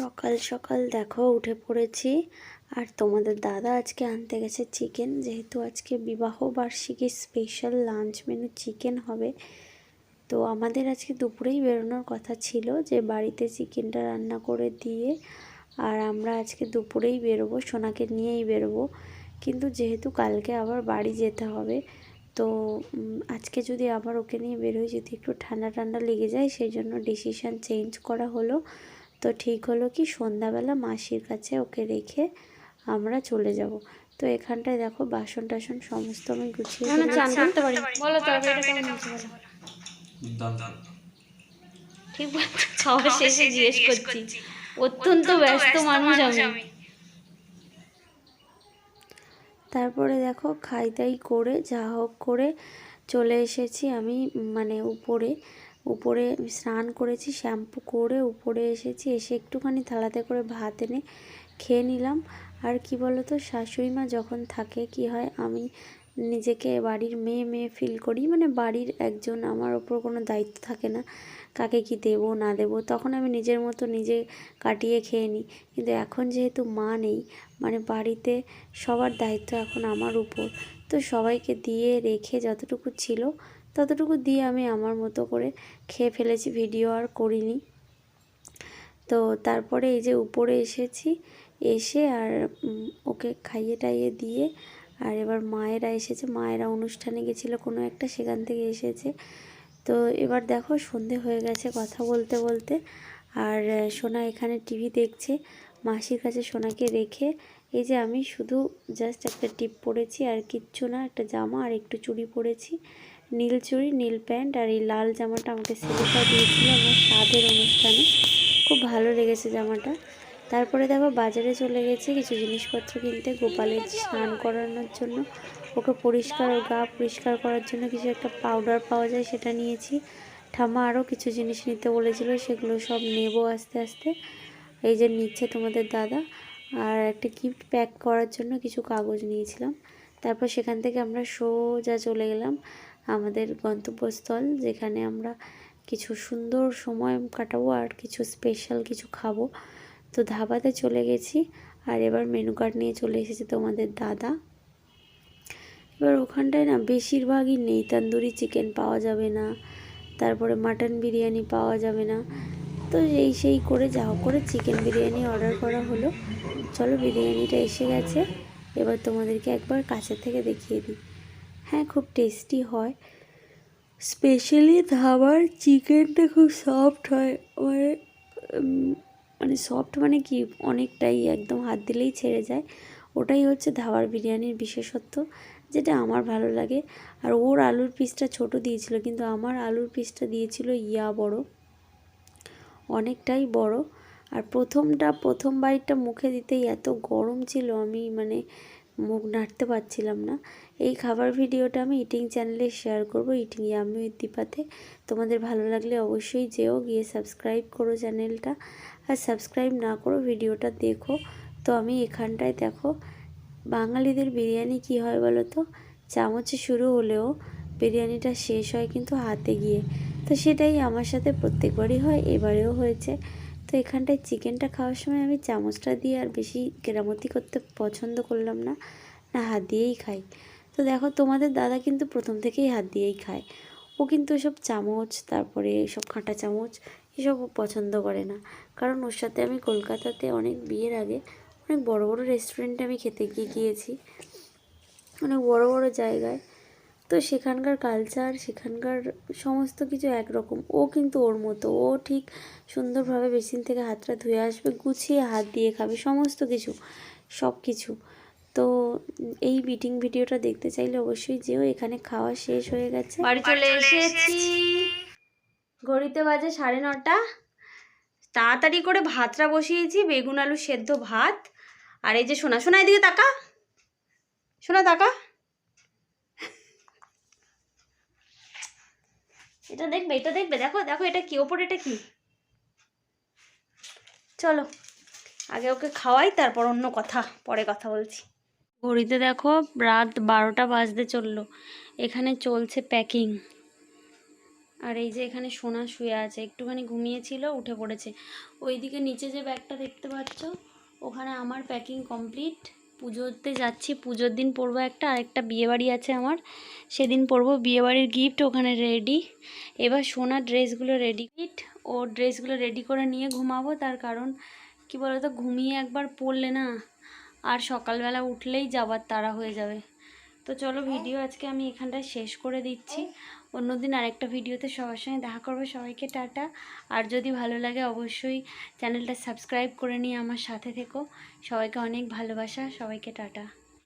সকাল সকাল দেখো উঠে পড়েছি। আর তোমাদের দাদা আজকে আনতে গেছে চিকেন যেহেতু আজকে বিবাহ বার্ষিকীর স্পেশাল লাঞ্চ মেনু চিকেন হবে। তো আমাদের আজকে দুপুরেই বেরোনোর কথা ছিল যে বাড়িতে চিকেনটা রান্না করে দিয়ে আর আমরা আজকে দুপুরেই বেরোবো, সোনাকে নিয়েই বেরোবো। কিন্তু যেহেতু কালকে আবার বাড়ি যেতে হবে, তো আজকে যদি আবার ওকে নিয়ে বেরোই, যদি একটু ঠান্ডা ঠান্ডা লেগে যায়, সেই জন্য ডিসিশান চেঞ্জ করা হলো। তো ঠিক হলো কি সন্ধ্যাবেলা মাসির কাছে ওকে রেখে আমরা চলে যাব। তো এখানটায় দেখো বাসন টাসন সমস্ত আমি গুছিয়ে চান করতে পারি। বলো ঠিক বলছো খাওয়া শেষে জিজ্ঞেস করছি। অত্যন্ত ব্যস্ত মানুষ আমি। তারপরে দেখো খাই দাই করে যা হোক করে চলে এসেছি আমি মানে উপরে। উপরে স্নান করেছি, শ্যাম্পু করে উপরে এসেছি, এসে একটুখানি থালাতে করে ভাত এনে খেয়ে নিলাম। আর কি বলো তো শাশুড়ি মা যখন থাকে কি হয়, আমি নিজেকে বাড়ির মেয়ে মেয়ে ফিল করি। মানে বাড়ির একজন আমার ওপর কোনো দায়িত্ব থাকে না, কাকে কি দেবো, না দেবো, তখন আমি নিজের মতো নিজে কাটিয়ে খেয়ে নিই। কিন্তু এখন যেহেতু মা নেই মানে বাড়িতে সবার দায়িত্ব এখন আমার উপর। তো সবাইকে দিয়ে রেখে যতটুকু ছিল ততটুকু দিয়ে আমি আমার মতো করে খেয়ে ফেলেছি, ভিডিও আর করিনি। তো তারপরে এই যে উপরে এসেছি, এসে আর ওকে খাইয়ে টাইয়ে দিয়ে আর এবার মায়েরা এসেছে। মায়েরা অনুষ্ঠানে গেছিল, কোনো একটা সেখান থেকে এসেছে। তো এবার দেখো সন্ধে হয়ে গেছে কথা বলতে বলতে। আর সোনা এখানে টিভি দেখছে। মাসির কাছে সোনাকে রেখে এই যে আমি শুধু জাস্ট একটা টিপ পরেছি আর কিচ্ছু না, একটা জামা আর একটু চুড়ি পরেছি। নীল চুড়ি, নীল প্যান্ট আর এই লাল জামাটা আমাকে সিলিপা দিয়েছিল আমার স্বাদের অনুষ্ঠানে। খুব ভালো লেগেছে জামাটা। তারপরে দেখো বাজারে চলে গেছে কিছু জিনিসপত্র কিনতে, গোপালের স্নান করানোর জন্য। ওকে পরিষ্কার ওর গা পরিষ্কার করার জন্য কিছু একটা পাউডার পাওয়া যায় সেটা নিয়েছি। ঠাম্মা আরও কিছু জিনিস নিতে বলেছিল, সেগুলো সব নেব আস্তে আস্তে। এই যে নিচ্ছে তোমাদের দাদা। আর একটা গিফট প্যাক করার জন্য কিছু কাগজ নিয়েছিলাম। তারপর সেখান থেকে আমরা সোজা চলে গেলাম। আমাদের গন্তব্যস্থল, যেখানে আমরা কিছু সুন্দর সময় কাটাবো আর কিছু স্পেশাল কিছু খাব। তো ধাবাতে চলে গেছি আর এবার মেনু কার্ড নিয়ে চলে এসেছে তোমাদের দাদা। এবার ওখানটায় না বেশিরভাগই নেই তন্দুরি চিকেন পাওয়া যাবে না, তারপরে মাটন বিরিয়ানি পাওয়া যাবে না। তো এই সেই করে যা করে চিকেন বিরিয়ানি অর্ডার করা হলো। চলো বিরিয়ানিটা এসে গেছে, এবার তোমাদেরকে একবার কাছে থেকে দেখিয়ে দিই। হ্যাঁ খুব টেস্টি হয়। স্পেশালি ধাবার চিকেনটা খুব সফট হয়। মানে মানে সফট মানে কি? অনেকটাই একদম হাত দিলেই ছেড়ে যায়। ওটাই হচ্ছে ধাবার বিরিয়ানির বিশেষত্ব, যেটা আমার ভালো লাগে। আর ওর আলুর পিসটা ছোট দিয়েছিল, কিন্তু আমার আলুর পিসটা দিয়েছিল ইয়া বড়। অনেকটাই বড়। আর প্রথমটা, প্রথম বাইটটা মুখে দিতেই এত গরম ছিল, আমি মানে মুখ নাড়তে পারছিলাম না। এই খাবার ভিডিওটা আমি ইটিং চ্যানেলে শেয়ার করব। ইটিং উইথ দীপাতে। তোমাদের ভালো লাগলে অবশ্যই যেও, গিয়ে সাবস্ক্রাইব করো চ্যানেলটা আর সাবস্ক্রাইব না করো ভিডিওটা দেখো। তো আমি এখানটায় দেখো, বাঙালিদের বিরিয়ানি কি হয় বলো তো? চামচে শুরু হলেও বিরিয়ানিটা শেষ হয় কিন্তু হাতে গিয়ে। তো সেটাই আমার সাথে প্রত্যেকবারই হয়, এবারেও হয়েছে। তো এখানটায় চিকেনটা খাওয়ার সময় আমি চামচটা দিয়ে আর বেশি কেরামতি করতে পছন্দ করলাম না। না, হাত দিয়েই খাই। তো দেখো, তোমাদের দাদা কিন্তু প্রথম থেকেই হাত দিয়েই খায়। ও কিন্তু এসব চামচ, তারপরে এসব কাঁটা চামচ এসব পছন্দ করে না। কারণ ওর সাথে আমি কলকাতাতে অনেক বিয়ের আগে অনেক বড় বড় রেস্টুরেন্টে আমি খেতে গিয়ে গিয়েছি। অনেক বড় বড় জায়গায় তো সেখানকার কালচার সেখানকার সমস্ত কিছু একরকম। ও কিন্তু ওর মতো। ও ঠিক সুন্দরভাবে বেসিন থেকে হাতটা ধুয়ে আসবে, গুছিয়ে হাত দিয়ে খাবে, সমস্ত কিছু, সব কিছু। তো এই বিটিং ভিডিওটা দেখতে চাইলে অবশ্যই যেও, এখানে খাওয়া শেষ হয়ে গেছে। বাড়ি চলে এসেছি। ঘড়িতে বাজে সাড়ে নটা। তাড়াতাড়ি করে ভাতটা বসিয়েছি, বেগুন, আলু সেদ্ধ ভাত। আর এই যে সোনা সোনা এদিকে তাকা। সোনা, তাকা। এটা দেখবে এটা দেখবে, দেখো দেখো এটা কি, ওপর এটা কি? চলো, আগে ওকে খাওয়াই, তারপর অন্য কথা, পরে কথা বলছি। ঘড়িতে দেখো, রাত বারোটা বাজতে চলল। এখানে চলছে প্যাকিং আর এই যে এখানে সোনা শুয়ে আছে, একটুখানি ঘুমিয়েছিল, উঠে পড়েছে। ওইদিকে নিচে যে ব্যাগটা দেখতে পাচ্ছ, ওখানে আমার প্যাকিং কমপ্লিট পুজোতে যাচ্ছি পুজোর দিন পরবো একটা আরেকটা বিয়েবাড়ি আছে আমার। সেদিন পরবো বিয়েবাড়ির গিফট ওখানে রেডি এবার সোনার ড্রেসগুলো রেডি গিফট ও ড্রেসগুলো রেডি করে নিয়ে ঘুমাবো তার কারণ কি বলতো ঘুমিয়ে একবার পড়লে না আর সকালবেলা উঠলেই যাবার তাড়া হয়ে যাবে। তো চলো ভিডিও আজকে আমি এখানটায় শেষ করে দিচ্ছি। অন্যদিন আরেকটা ভিডিওতে সবার সঙ্গে দেখা করব। সবাইকে টাটা। আর যদি ভালো লাগে অবশ্যই চ্যানেলটা সাবস্ক্রাইব করে নিয়ে আমার সাথে থেকো। সবাইকে অনেক ভালোবাসা। সবাইকে টাটা।